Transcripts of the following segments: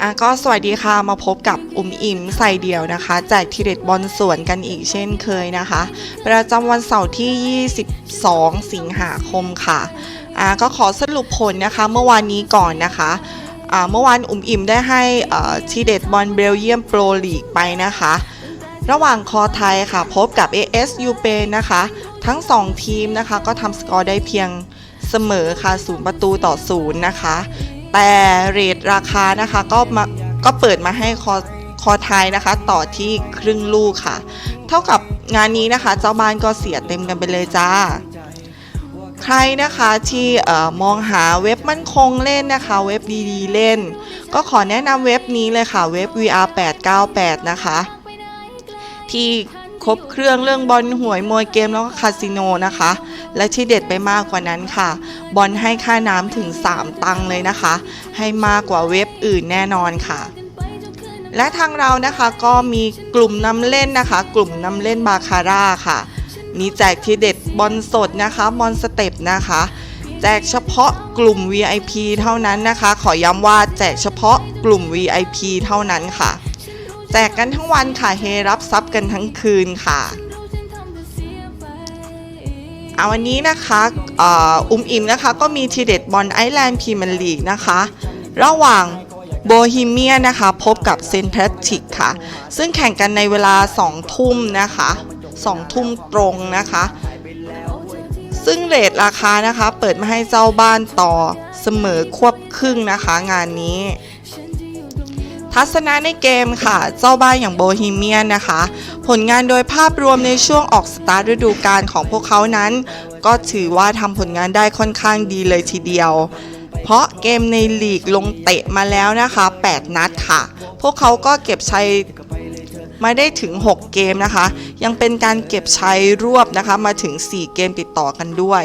อะก็สวัสดีค่ะมาพบกับอุ้มอิ่มใส่เดี่ยวนะคะแจกทีเด็ดบอลสวนกันอีกเช่นเคยนะคะ ประจำวันเสาร์ที่ 22 สิงหาคมค่ะอะก็ขอสรุปผลนะคะเมื่อวานนี้ก่อนนะคะอ่าเมื่อวานอุ้มอิ่มได้ให้อ่อทีเด็ดบอลเบลเยียมโปรลีกไปนะคะ ระหว่างคอไทยค่ะ พบกับ AS ยูเปนนะคะ ทั้ง 2 ทีมนะคะ ก็ทำสกอร์ได้เพียงเสมอค่ะศูนย์ประตูต่อศูนย์นะคะ แต่เรทราคานะคะก็มาก็เปิดมาให้คอคอไทยนะคะ ต่อที่ครึ่งลูกค่ะ เท่ากับงานนี้นะคะ เจ้าบ้านก็เสียเต็มกันไปเลยจ้า ใครนะคะที่อมองหาเว็บมั่นคงเล่นนะคะ เว็บดีๆเล่น ก็ขอแนะนำเว็บนี้เลยค่ะ เว็บ VR 898นะคะ ที่ครบเครื่องเรื่องบอลหวยมวยเกมแล้วก็คาสิโนนะคะ และที่เด็ดไปมากกว่านั้นค่ะ บอลให้ค่าน้ำถึง 3 ตังค์เลยนะคะ ให้มากกว่าเว็บอื่นแน่นอนค่ะ และทางเรานะคะก็มีกลุ่มนำเล่นนะคะ กลุ่มนำเล่นบาคาร่าค่ะ มีแจกที่เด็ดบอลสดนะคะบอลสเต็ปนะคะแจกเฉพาะกลุ่ม VIP เท่านั้นนะคะ ขอย้ำว่าแจกเฉพาะกลุ่ม VIP เท่านั้นค่ะ แจกกันทั้งวันค่ะ เฮรับทรัพย์กันทั้งคืนค่ะ เอาวันนี้นะคะอ,อุ้มอิมนะคะก็มีทีเด็ดบอลไอแลนด์พรีเมียร์ลีกนะคะ ระหว่างโบฮีเมียนะคะพบกับเซนต์แพทริกค่ะ ซึ่งแข่งกันในเวลา 2 ทุ่มนะคะ2ทุ่มตรงนะคะ ซึ่งเรทราคานะคะ เปิดมาให้เจ้าบ้านต่อเสมอควบครึ่งนะคะ งานนี้ ทัศนะในเกมค่ะ เจ้าบ้านอย่างโบฮีเมียนนะคะ ผลงานโดยภาพรวมในช่วงออกสตาร์ทฤดูกาลของพวกเขานั้น ก็ถือว่าทำผลงานได้ค่อนข้างดีเลยทีเดียว เพราะเกมในลีกลงเตะมาแล้วนะคะ 8 นัดค่ะ พวกเขาก็เก็บชัยมาได้ถึง 6 เกมนะคะ ยังเป็นการเก็บชัยรวบนะคะมาถึง 4 เกมติดต่อกันด้วย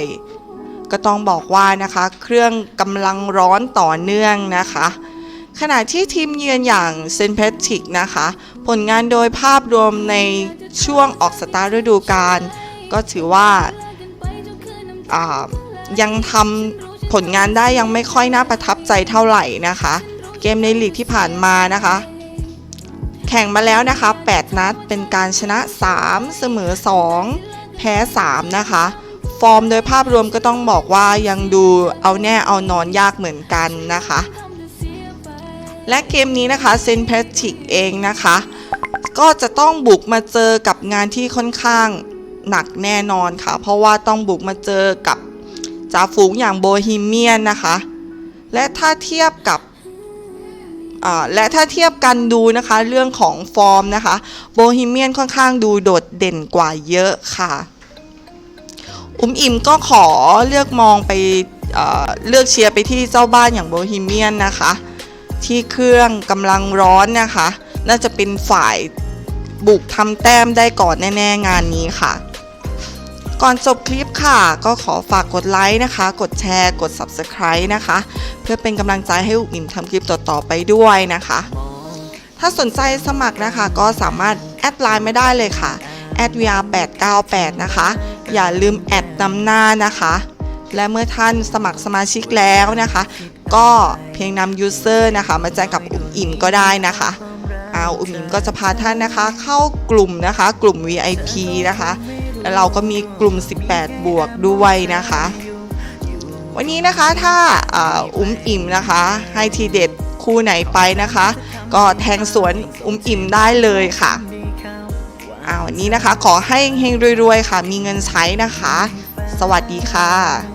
ก็ต้องบอกว่านะคะ เครื่องกำลังร้อนต่อเนื่องนะคะ ขณะที่ทีมเยือนอย่างเซนเพทริกนะคะ ผลงานโดยภาพรวมในช่วงออกสตาร์ฤดูกาลก็ถือว่าายังทำผลงานได้ยังไม่ค่อยน่าประทับใจเท่าไหร่นะคะ เกมในลีกที่ผ่านมานะคะ แข่งมาแล้วนะคะ 8 นัดเป็นการชนะ 3 เสมอ 2 แพ้ 3 นะคะ ฟอร์มโดยภาพรวมก็ต้องบอกว่ายังดูเอาแน่เอานอนยากเหมือนกันนะคะ และเกมนี้นะคะเซนแพทริกเองนะคะ ก็จะต้องบุกมาเจอกับงานที่ค่อนข้างหนักแน่นอนค่ะ เพราะว่าต้องบุกมาเจอกับจ่าฝูงอย่างโบฮีเมียนนะคะ และถ้าเทียบกับและถ้าเทียบกันดูนะคะเรื่องของฟอร์มนะคะโบฮีเมียนค่อนข้างดูโดดเด่นกว่าเยอะค่ะ อุ้มอิ่มก็ขอเลือกมองไปเเลือกเชียร์ไปที่เจ้าบ้านอย่างโบฮีเมียนนะคะ ที่เครื่องกำลังร้อนนะคะ น่าจะเป็นฝ่ายบุกทำแต้มได้ก่อนแน่ ๆ งานนี้ค่ะ ก่อนจบคลิปค่ะ ก็ขอฝากกดไลค์นะคะ กดแชร์กด Subscribe นะคะ เพื่อเป็นกำลังใจให้อุ๋มอิ่มทำคลิปต่อ ๆ ไปด้วยนะคะ ถ้าสนใจสมัครนะคะ ก็สามารถแอดไลน์ไม่ได้เลยค่ะแอด VR898 นะคะ อย่าลืมแอดนำหน้านะคะ และเมื่อท่านสมัครสมาชิกแล้วนะคะ ก็เพียงนำยูเซอร์นะคะ มาแจ้งกับอุ่มอิ่มก็ได้นะคะเอาอุ่มอิ่มก็จะพาท่านนะคะ เข้ากลุ่มนะคะ กลุ่ม VIP นะคะแล้วเราก็มีกลุ่ม 18 บวกด้วยนะคะ วันนี้นะคะถ้าอ่าอุ้มอิ่มนะคะ ให้ทีเด็ดคู่ไหนไปนะคะ ก็แทงสวนอุ้มอิ่มได้เลยค่ะอาวันนี้นะคะขอให้เฮงรวยๆ ค่ะ มีเงินใช้นะคะ สวัสดีค่ะ